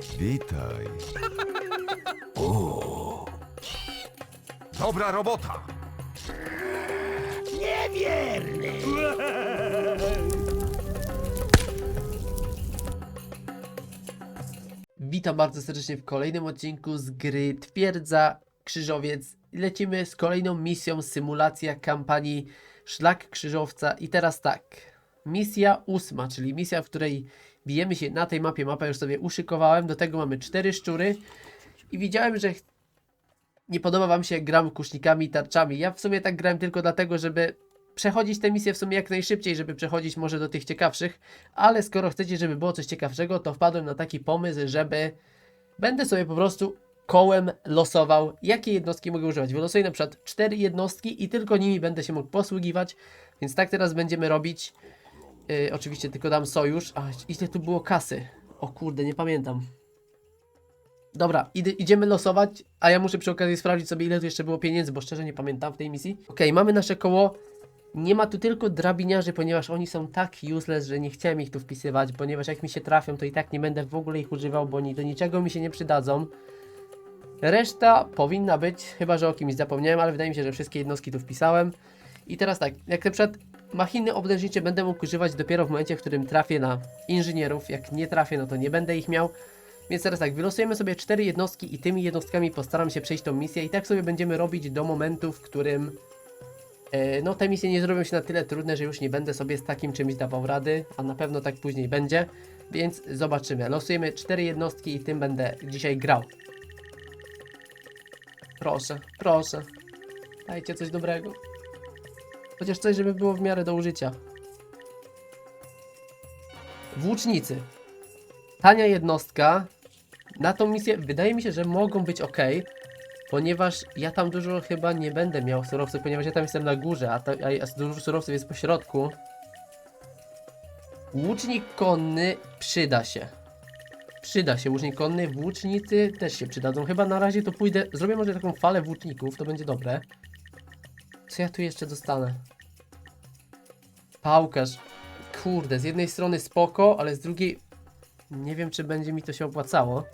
Witaj. Dobra robota! Witam bardzo serdecznie w kolejnym odcinku z gry Twierdza Krzyżowiec. Lecimy z kolejną misją symulacja kampanii Szlak Krzyżowca i teraz tak. Misja ósma, czyli misja, w której bijemy się na tej mapie. Mapę już sobie uszykowałem, do tego mamy cztery szczury i widziałem, że nie podoba wam się gram kusznikami i tarczami. Ja w sumie tak grałem tylko dlatego, żeby przechodzić te misje w sumie jak najszybciej, żeby przechodzić może do tych ciekawszych, ale skoro chcecie, żeby było coś ciekawszego, to wpadłem na taki pomysł, żeby będę sobie po prostu kołem losował, jakie jednostki mogę używać. Wylosuję na przykład cztery jednostki i tylko nimi będę się mógł posługiwać, więc tak teraz będziemy robić. Yy, oczywiście tylko dam sojusz. A, ile tu było kasy? O kurde, nie pamiętam. Dobra, idy, idziemy losować, a ja muszę przy okazji sprawdzić sobie ile tu jeszcze było pieniędzy, bo szczerze nie pamiętam w tej misji. Okej, mamy nasze koło. Nie ma tu tylko drabiniarzy, ponieważ oni są tak useless, że nie chciałem ich tu wpisywać, ponieważ jak mi się trafią, to i tak nie będę w ogóle ich używał, bo oni do niczego mi się nie przydadzą. Reszta powinna być, chyba że o kimś zapomniałem, ale wydaje mi się, że wszystkie jednostki tu wpisałem. I teraz tak, jak na przykład machiny oblężnicze będę mógł używać dopiero w momencie, w którym trafię na inżynierów. Jak nie trafię, no to nie będę ich miał. Więc teraz tak, wylosujemy sobie cztery jednostki i tymi jednostkami postaram się przejść tą misję i tak sobie będziemy robić do momentu, w którym e, no te misje nie zrobią się na tyle trudne, że już nie będę sobie z takim czymś dawał rady, a na pewno tak później będzie, więc zobaczymy. Losujemy cztery jednostki i tym będę dzisiaj grał. Proszę, proszę. Dajcie coś dobrego. Chociaż coś, żeby było w miarę do użycia. Włócznicy. Tania jednostka. Na tą misję wydaje mi się, że mogą być ok, ponieważ ja tam dużo chyba nie będę miał surowców, ponieważ ja tam jestem na górze, a, ta, a, dużo surowców jest po środku. Łucznik konny przyda się. Przyda się łucznik konny, włócznicy też się przydadzą. Chyba na razie to pójdę, zrobię może taką falę włóczników, to będzie dobre. Co ja tu jeszcze dostanę? Pałkarz. Kurde, z jednej strony spoko, ale z drugiej nie wiem, czy będzie mi to się opłacało.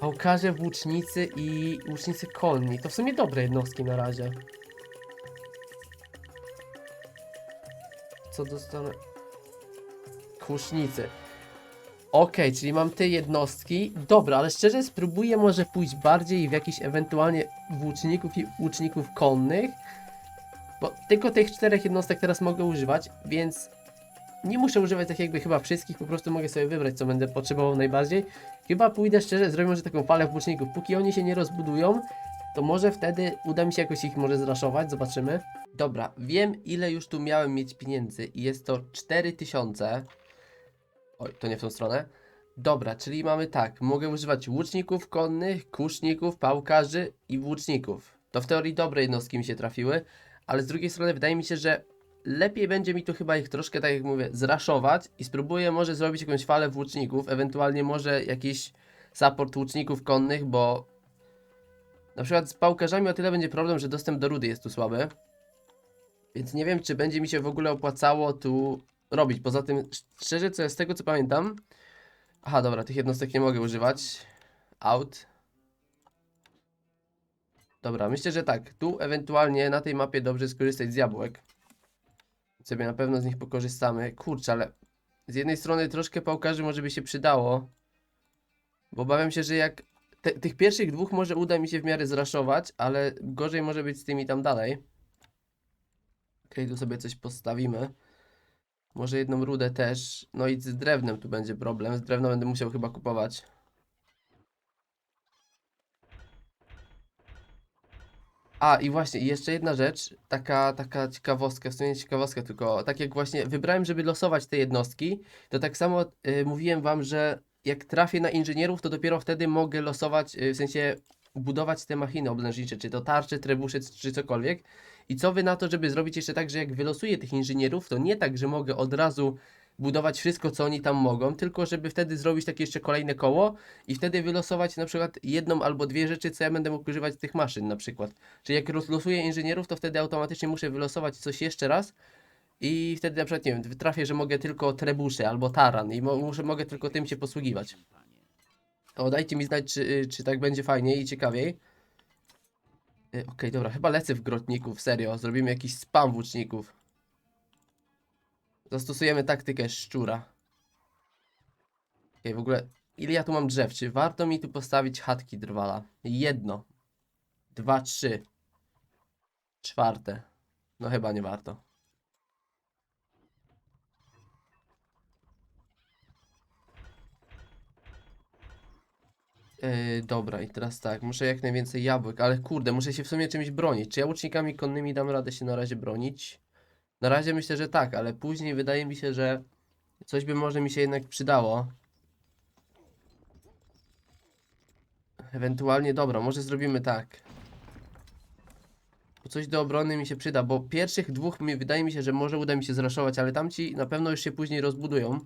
Pałkarze, włócznicy i łucznicy konni. To w sumie dobre jednostki na razie. Co dostanę? Kusznicy. Okej, czyli mam te jednostki. Dobra, ale szczerze spróbuję może pójść bardziej w jakichś ewentualnie włóczników i łuczników konnych. Bo tylko tych czterech jednostek teraz mogę używać, więc nie muszę używać tak jakby chyba wszystkich, po prostu mogę sobie wybrać, co będę potrzebował najbardziej. Chyba pójdę szczerze, zrobię może taką falę włóczników. Póki oni się nie rozbudują, to może wtedy uda mi się jakoś ich może zraszować, zobaczymy. Dobra, wiem ile już tu miałem mieć pieniędzy i jest to 4000. Oj, to nie w tą stronę. Dobra, czyli mamy tak, mogę używać łuczników konnych, kuszników, pałkarzy i włóczników. To w teorii dobre jednostki mi się trafiły, ale z drugiej strony wydaje mi się, że lepiej będzie mi tu chyba ich troszkę, tak jak mówię, zraszować i spróbuję może zrobić jakąś falę włóczników, ewentualnie może jakiś support łuczników konnych, bo na przykład z pałkarzami o tyle będzie problem, że dostęp do rudy jest tu słaby. Więc nie wiem, czy będzie mi się w ogóle opłacało tu robić. Poza tym, szczerze, co z tego co pamiętam. Aha, dobra, tych jednostek nie mogę używać. Out. Dobra, myślę, że tak. Tu ewentualnie na tej mapie dobrze skorzystać z jabłek. Sobie na pewno z nich pokorzystamy. Kurczę, ale z jednej strony troszkę pałkarzy może by się przydało. Bo obawiam się, że jak te, tych pierwszych dwóch może uda mi się w miarę zraszować, ale gorzej może być z tymi tam dalej. Okej, tu sobie coś postawimy. Może jedną rudę też. No i z drewnem tu będzie problem. Z drewna będę musiał chyba kupować. A i właśnie, i jeszcze jedna rzecz, taka, taka ciekawostka, w sumie ciekawostka, tylko tak jak właśnie wybrałem, żeby losować te jednostki, to tak samo y, mówiłem wam, że jak trafię na inżynierów, to dopiero wtedy mogę losować, y, w sensie budować te machiny oblężnicze, czy to tarcze, trebusze, czy cokolwiek. I co wy na to, żeby zrobić jeszcze tak, że jak wylosuję tych inżynierów, to nie tak, że mogę od razu budować wszystko, co oni tam mogą, tylko żeby wtedy zrobić takie jeszcze kolejne koło i wtedy wylosować na przykład jedną albo dwie rzeczy, co ja będę mógł używać tych maszyn na przykład. Czyli jak rozlosuję inżynierów, to wtedy automatycznie muszę wylosować coś jeszcze raz i wtedy na przykład, nie wiem, trafię, że mogę tylko trebusze albo taran i mo muszę, mogę tylko tym się posługiwać. O, dajcie mi znać, czy, czy tak będzie fajniej i ciekawiej. Y, Okej, dobra, chyba lecę w grotników, serio. Zrobimy jakiś spam włóczników. Zastosujemy taktykę szczura. Okej, w ogóle, ile ja tu mam drzew? Czy warto mi tu postawić chatki drwala? Jedno. Dwa, trzy. Czwarte. No chyba nie warto. Yy, dobra, i teraz tak, muszę jak najwięcej jabłek, ale kurde, muszę się w sumie czymś bronić. Czy ja łucznikami konnymi dam radę się na razie bronić? Na razie myślę, że tak, ale później wydaje mi się, że coś by może mi się jednak przydało. Ewentualnie, dobra, może zrobimy tak. Bo Coś do obrony mi się przyda, bo pierwszych dwóch mi, wydaje mi się, że może uda mi się zraszować, ale tamci na pewno już się później rozbudują.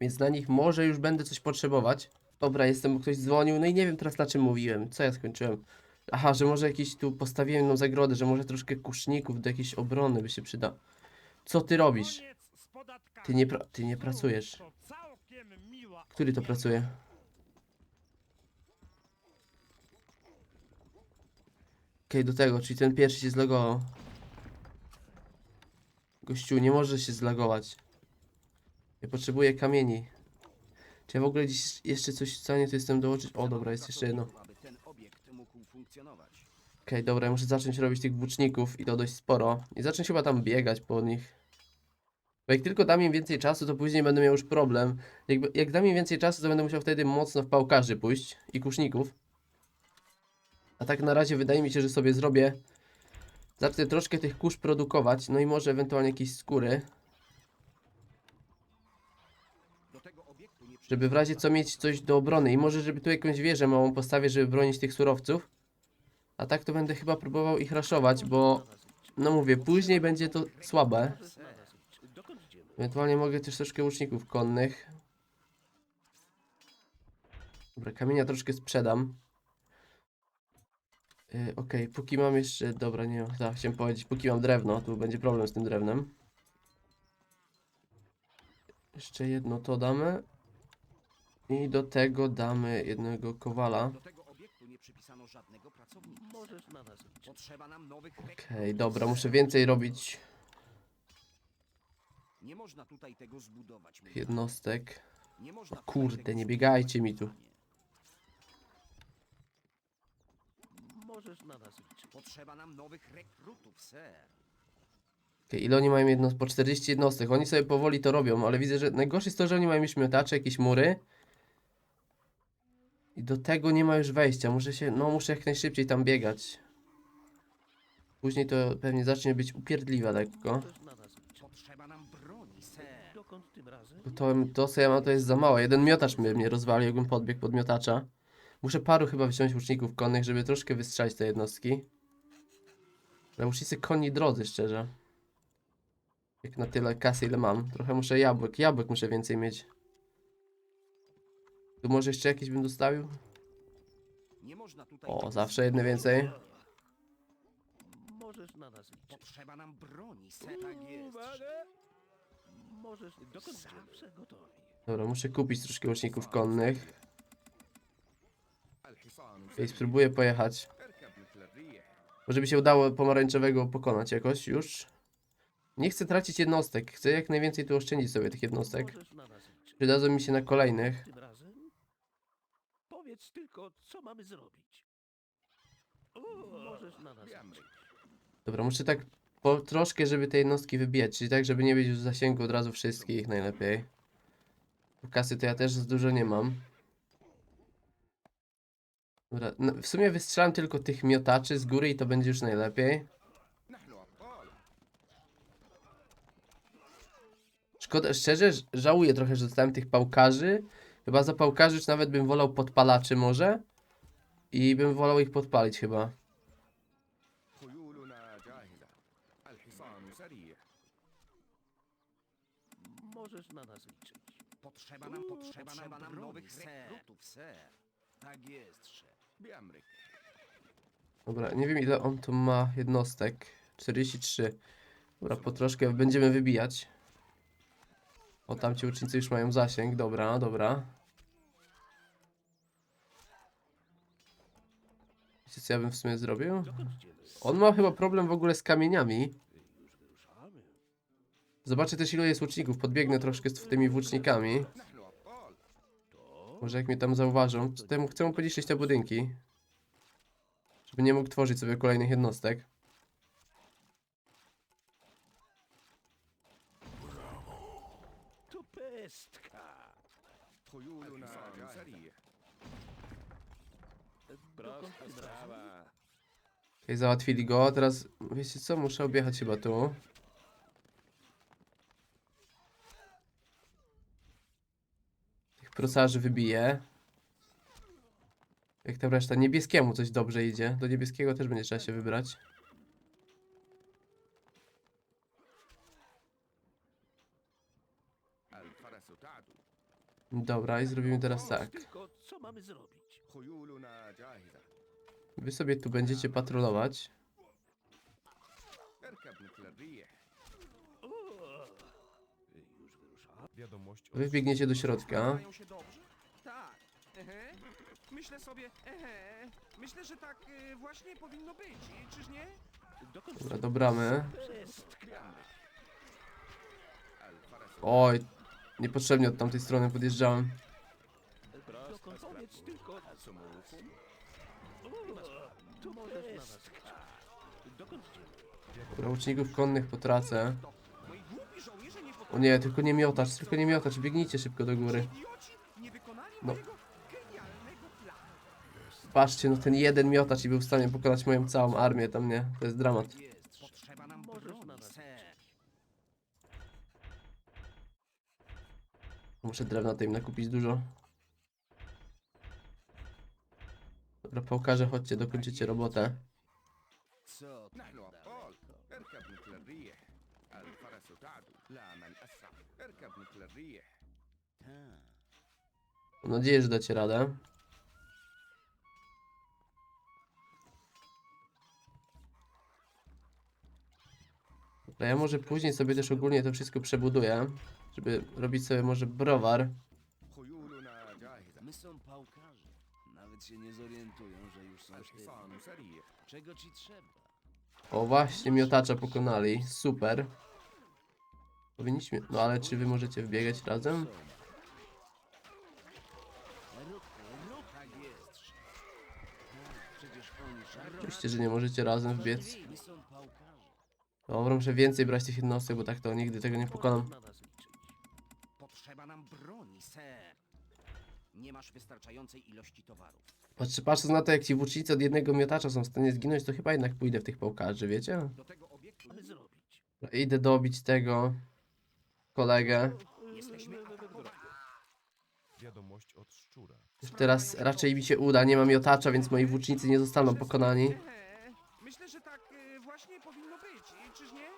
Więc na nich może już będę coś potrzebować. Dobra, jestem, bo ktoś dzwonił, no i nie wiem teraz na czym mówiłem. Co ja skończyłem? Aha, że może jakiś tu postawiłem jedną zagrodę, że może troszkę kuszników do jakiejś obrony by się przyda. Co ty robisz? Ty nie, pra ty nie pracujesz. Który to pracuje? Okej, do tego, czyli ten pierwszy się zlogował. Gościu, nie może się zlagować. Ja potrzebuję kamieni. Czy ja w ogóle dziś jeszcze coś w stanie tu jestem dołożyć? O, dobra, jest jeszcze jedno. Aby ten obiekt mógł funkcjonować. Okej, dobra, ja muszę zacząć robić tych włóczników i to dość sporo. I zacząć chyba tam biegać po nich. Bo jak tylko dam im więcej czasu, to później będę miał już problem. Jakby, jak dam im więcej czasu, to będę musiał wtedy mocno w pałkarzy pójść i kuszników. A tak na razie wydaje mi się, że sobie zrobię. Zacznę troszkę tych kurz produkować, no i może ewentualnie jakieś skóry, żeby w razie co mieć coś do obrony. I może, żeby tu jakąś wieżę małą postawię, żeby bronić tych surowców. A tak to będę chyba próbował ich raszować, bo no mówię, później będzie to słabe. Ewentualnie mogę też troszkę łuczników konnych. Dobra, kamienia troszkę sprzedam. Yy, Okej, póki mam jeszcze... Dobra, nie. Tak, chciałem powiedzieć, póki mam drewno, tu będzie problem z tym drewnem. Jeszcze jedno to damy. I do tego damy jednego kowala. Do tego obiektu nie przypisano żadnego pracownika. Możesz na nas liczyć. Potrzeba nam nowych Okej, dobra, muszę więcej robić Nie można tutaj tego zbudować. mój jednostek. panie. Nie można O tutaj kurde, tego nie biegajcie mi tu. Możesz na nas liczyć. Potrzeba nam nowych rekrutów, ser. Okej, ile oni mają jedno, po 40 jednostek? Oni sobie powoli to robią, ale widzę, że najgorsze jest to, że oni mają już miotacze, jakieś mury. I do tego nie ma już wejścia. Muszę się, no muszę jak najszybciej tam biegać. Później to pewnie zacznie być upierdliwe lekko. To, to co ja mam to jest za mało. Jeden miotacz mnie, mnie rozwalił, jakbym podbiegł pod miotacza. Muszę paru chyba wziąć łuczników konnych, żeby troszkę wystrzelić te jednostki. Ale łucznicy konni drodzy, szczerze. Jak na tyle kasy, ile mam. Trochę muszę jabłek. Jabłek muszę więcej mieć. Tu może jeszcze jakieś bym dostawił? Nie można tutaj... O, zawsze jedne więcej. Możesz na nas liczyć. Potrzeba nam broni, setak mm, jest. Możesz... Dokąd zawsze gotowi. Dobra, muszę kupić troszkę łączników konnych. I spróbuję pojechać. Może by się udało pomarańczowego pokonać jakoś już. Nie chcę tracić jednostek. Chcę jak najwięcej tu oszczędzić sobie tych jednostek. Przydadzą mi się na kolejnych. Powiedz tylko, co mamy zrobić. Możesz na nas. Dobra, muszę tak po troszkę, żeby te jednostki wybijać, czyli tak, żeby nie być w zasięgu od razu wszystkich najlepiej. Bo Kasy to ja też za dużo nie mam. Dobra, no, w sumie wystrzelam tylko tych miotaczy z góry i to będzie już najlepiej. Szkoda, szczerze, żałuję trochę, że dostałem tych pałkarzy, Chyba za pałkarzy nawet bym wolał podpalaczy może. I bym wolał ich podpalić chyba. Możesz na nas liczyć. Potrzeba nam, potrzeba, potrzeba nam nowych rekrutów, ser. Tak jest, szef. Dobra, nie wiem ile on tu ma jednostek. 43. Dobra, po troszkę będziemy wybijać. O, tamci ucznicy już mają zasięg, dobra, dobra. Wiecie co ja bym w sumie zrobił? On ma chyba problem w ogóle z kamieniami. Zobaczę też ile jest łuczników, podbiegnę troszkę z tymi włócznikami. Może jak mnie tam zauważą. Temu chcę mu podzielić te budynki. Żeby nie mógł tworzyć sobie kolejnych jednostek. pestka. Pojuju na. Prosta sprawa. Załatwili go, teraz wiecie co, muszę objechać chyba tu. Tych prosarzy wybiję. Jak tam reszta, niebieskiemu coś dobrze idzie, do niebieskiego też będzie trzeba się wybrać. Dobra, i zrobimy teraz tak. Wy sobie tu będziecie patrolować. Wy biegniecie do środka. Tak. Myślę sobie, myślę, że tak y, właśnie powinno być, czyż nie? Dobra, do bramy. Oj, Niepotrzebnie od tamtej strony podjeżdżałem. Nauczników konnych potracę. O nie, tylko nie miotacz, tylko nie miotacz, biegnijcie szybko do góry. No. Patrzcie, no ten jeden miotacz i był w stanie pokonać moją całą armię, tam nie, to jest dramat. Muszę drewna tej nakupić dużo. Dobra, pokażę, chodźcie, dokończycie robotę. Co ty نحن أبطال daleko? اركب مثل الريح الفرس تعدو لا من أسرع اركب مثل الريح Tak. Mam nadzieję, że dacie radę. Dobra, ja może później sobie też ogólnie to wszystko przebuduję, żeby robić sobie może browar. My są pałkarze. Nawet się nie zorientują, że już są. Czego ci trzeba? O właśnie, miotacza pokonali. Super. Powinniśmy... No ale czy wy możecie wbiegać razem? Oczywiście, że nie możecie razem wbiec. Dobra, muszę więcej brać tych jednostek, bo tak to nigdy tego nie pokonam ser. Nie masz wystarczającej ilości towarów. Patrzę, patrząc na to, jak ci włócznicy od jednego miotacza są w stanie zginąć, to chyba jednak pójdę w tych pałkarzy, wiecie? Do tego obiektu zrobić. Dobra, Idę dobić tego kolegę. jesteśmy atakowani. Wiadomość od szczura teraz raczej mi się uda, nie mam miotacza, więc moi włócznicy nie zostaną pokonani. Myślę, że tak y, właśnie powinno być, czyż nie?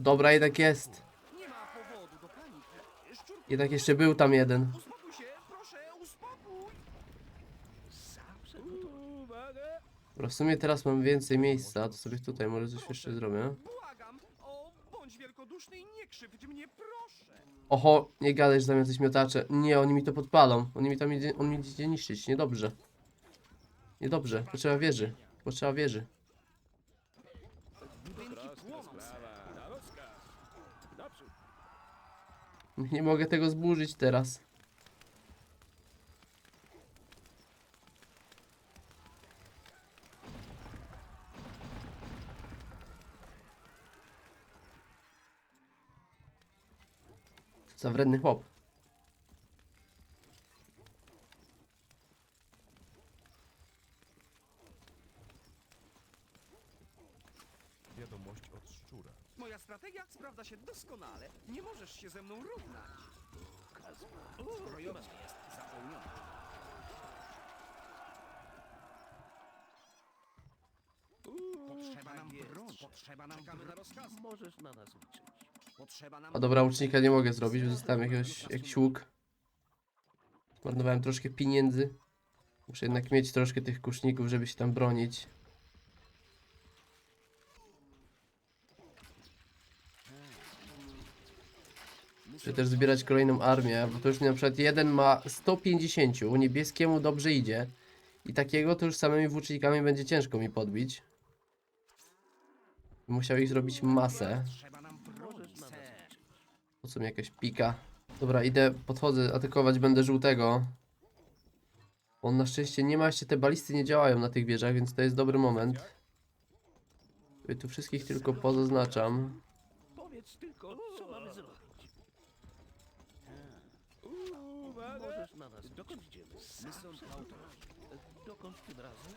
Dobra, jednak jest. Nie ma powodu do paniki. Szczurku, Jednak jeszcze był tam jeden. uspokój się, proszę, uspokój. Zawsze. Uwaga! Dobra, w sumie teraz mam więcej miejsca, to sobie tutaj może coś jeszcze zrobię. Błagam, o, bądź wielkoduszny i nie krzywdź mnie, proszę. Oho, nie gadaj, że tam jacyś miotacze. Nie, oni mi to podpalą. Oni mi tam idzie, on mi idzie niszczyć, niedobrze. Niedobrze, potrzeba wieży. Potrzeba wieży. Budynki płoną, ser. Na rozkaz. Naprzód. Nie mogę tego zburzyć teraz. Za wredny chłop. Wiadomość od szczura Moja strategia sprawdza się doskonale. Nie możesz się ze mną równać. Zbrojownia jest zapełniona. Potrzeba nam broni. Potrzeba nam Czekamy na rozkaz. Możesz na nas liczyć. Potrzeba nam A dobra, łucznika nie mogę zrobić, bo dostałem jakiegoś, jakiś łuk. Zmarnowałem troszkę pieniędzy. Muszę jednak mieć troszkę tych kuszników, żeby się tam bronić. Muszę też zbierać kolejną armię, bo to już na przykład jeden ma 150, niebieskiemu dobrze idzie. I takiego to już samymi włócznikami będzie ciężko mi podbić. Musiał ich zrobić masę. Po co mi jakaś pika? Dobra, idę, podchodzę, atakować będę żółtego. On na szczęście nie ma jeszcze, te balisty nie działają na tych wieżach, więc to jest dobry moment. Tu wszystkich tylko pozaznaczam. Powiedz tylko, co mamy zrobić. Możesz na nas. Dokąd idziemy? My są Dokąd tym razem?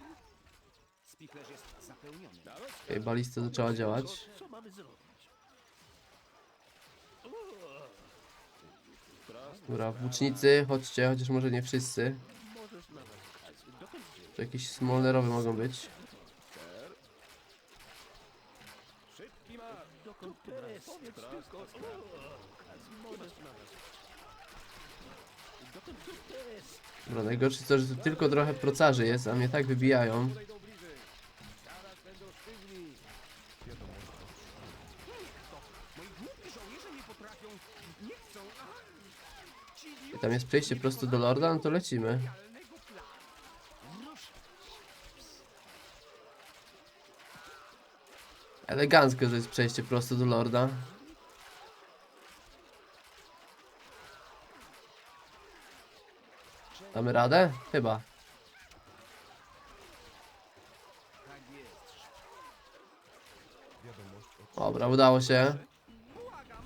Spichlerz jest zapełniony. Okej, balista zaczęła działać. Co mamy zrobić? Dobra, włócznicy, chodźcie, chociaż może nie wszyscy. Możesz na nas. Dokąd idziemy? To jakieś smolnerowe mogą być. Dokąd tym razem? Powiedz tylko. Możesz na nas. Dokąd to jest? Dobra, najgorsze to, że tu tylko trochę procarzy jest, a mnie tak wybijają. I tam jest przejście prosto do Lorda, no to lecimy. Elegancko, że jest przejście prosto do Lorda. Damy radę? Chyba. Dobra, udało się. Błagam,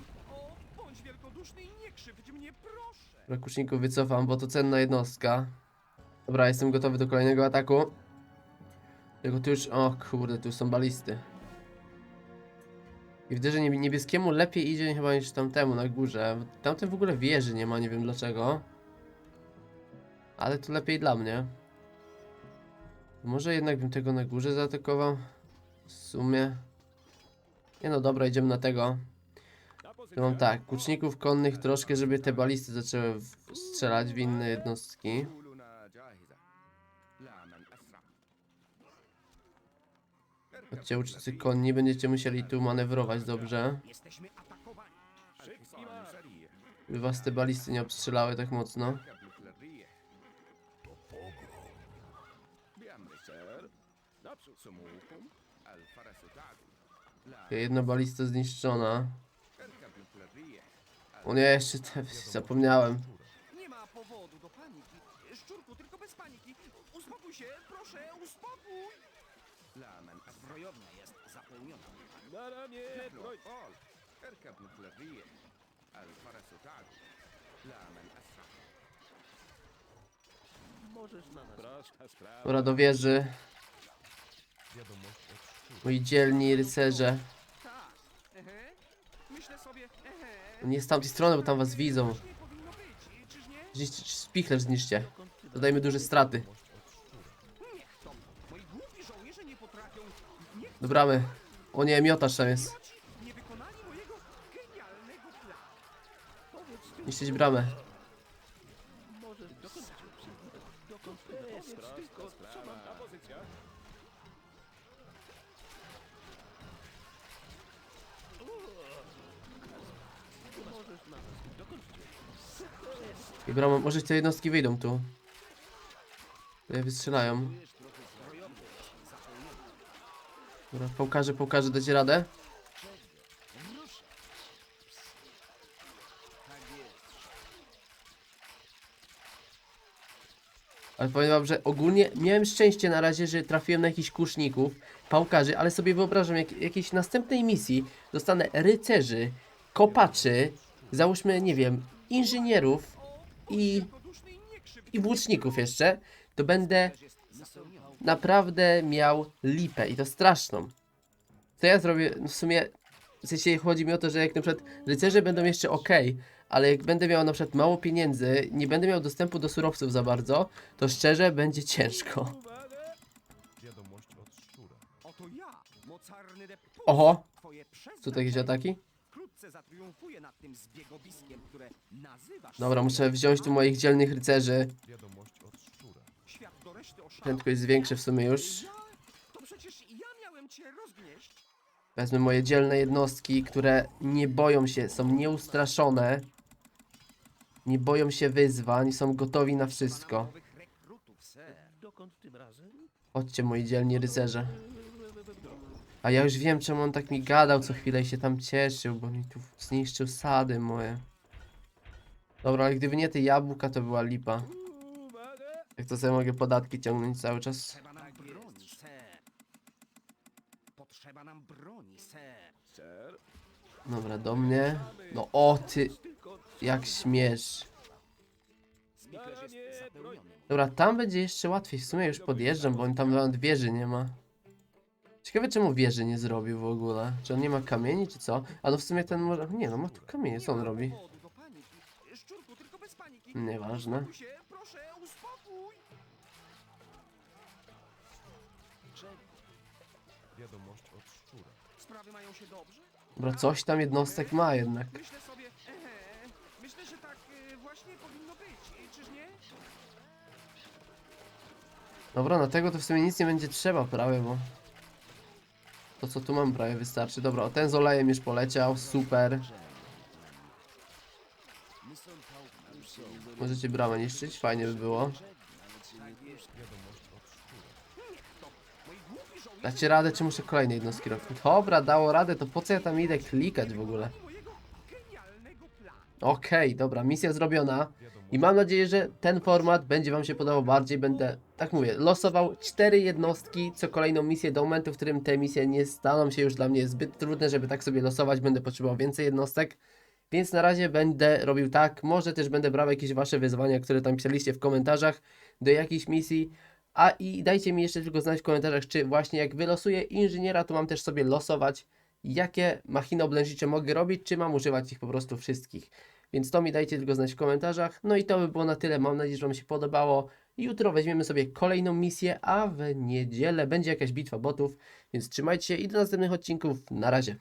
wycofam, bo to cenna jednostka. Dobra, jestem gotowy do kolejnego ataku. Tylko tu już... O kurde, tu są balisty. I widzę, że niebie- niebieskiemu lepiej idzie chyba niż tamtemu na górze. Tamten w ogóle wieży nie ma, nie wiem dlaczego. Ale to lepiej dla mnie. Może jednak bym tego na górze zaatakował. W sumie. Nie no dobra, idziemy na tego. Ja mam tak, kuczników konnych troszkę, żeby te balisty zaczęły strzelać w inne jednostki. Chodźcie uczycy konni, będziecie musieli tu manewrować dobrze. By was te balisty nie obstrzelały tak mocno. Tak. Jedna balista zniszczona. O nie, jeszcze te, zapomniałem. Nie ma powodu do paniki. Szczurku, tylko bez paniki. Uspokój się, proszę, uspokój. Lamen zbrojownia jest zapełniona. Na ramię, broj. Erkab nuklearnie. Alfares otagu. Lamen asra. Możesz na nas. Prosta do wieży. Moi dzielni rycerze. Nie z tamtej strony, bo tam was widzą. Zniszcie. Dokąd tym Dodajmy duże straty. Do bramy. O nie, miotacz tam jest. wrócić, nie Brama, może te jednostki wyjdą tu. Tutaj wystrzelają. Dobra, pokażę, pokażę, dacie radę? Ale powiem wam, że ogólnie miałem szczęście na razie, że trafiłem na jakichś kuszników, pałkarzy, ale sobie wyobrażam, jak jakiejś następnej misji dostanę rycerzy, kopaczy, załóżmy, nie wiem, inżynierów i, i włóczników jeszcze, to będę naprawdę miał lipę i to straszną. Co ja zrobię, no w sumie, w sensie chodzi mi o to, że jak na przykład rycerze będą jeszcze ok, ale jak będę miał na przykład mało pieniędzy, nie będę miał dostępu do surowców za bardzo, to szczerze będzie ciężko. Oho, co to jakieś ataki? Wkrótce zatriumfuję nad tym zbiegowiskiem, które nazywasz Dobra, muszę wziąć tu moich dzielnych rycerzy. Wiadomość od szczura. Świat do reszty oszalał. Prędkość jest większa w sumie już. Ja? To przecież ja miałem cię rozgnieść. Wezmę moje dzielne jednostki, które nie boją się, są nieustraszone. Nie boją się wyzwań, są gotowi na wszystko. Nowych rekrutów, ser. dokąd tym razem? Chodźcie moi dzielni rycerze. A ja już wiem czemu on tak mi gadał co chwilę i się tam cieszył, bo mi tu zniszczył sady moje. Dobra, ale gdyby nie te jabłka to była lipa. Jak to sobie mogę podatki ciągnąć cały czas? Potrzeba nam broni, ser. Potrzeba nam broni, ser. Ser? Dobra, do mnie. No o ty, jak śmiesz. Spichlerz jest nie, zapełniony. Dobra, tam będzie jeszcze łatwiej. W sumie już podjeżdżam, bo on tam nawet wieży nie ma. Ciekawe czemu wieży nie zrobił w ogóle. Czy on nie ma kamieni, czy co? A no w sumie ten może... Nie no, ma tu kamienie, co on robi? Nieważne. Wiadomość od szczura. Sprawy mają się dobrze? Dobra, coś tam jednostek ma jednak. Myślę sobie, ehe, myślę, że tak y, właśnie powinno być, czyż nie? Dobra, na tego to w sumie nic nie będzie trzeba prawie, bo... To co tu mam prawie wystarczy. Dobra, o ten z olejem już poleciał, super. Możecie bramę niszczyć, fajnie by było. Dacie radę, czy muszę kolejne jednostki robić? Dobra, dało radę, to po co ja tam idę klikać w ogóle? Okej, dobra, misja zrobiona. I mam nadzieję, że ten format będzie Wam się podobał bardziej. Będę, tak mówię, losował cztery jednostki co kolejną misję do momentu, w którym te misje nie staną się już dla mnie zbyt trudne, żeby tak sobie losować. Będę potrzebował więcej jednostek. Więc na razie będę robił tak. Może też będę brał jakieś Wasze wyzwania, które tam pisaliście w komentarzach do jakiejś misji. A i dajcie mi jeszcze tylko znać w komentarzach, czy właśnie jak wylosuję inżyniera, to mam też sobie losować, jakie machiny oblężycze mogę robić, czy mam używać ich po prostu wszystkich. Więc to mi dajcie tylko znać w komentarzach. No i to by było na tyle. Mam nadzieję, że Wam się podobało. Jutro weźmiemy sobie kolejną misję, a w niedzielę będzie jakaś bitwa botów. Więc trzymajcie się i do następnych odcinków. Na razie.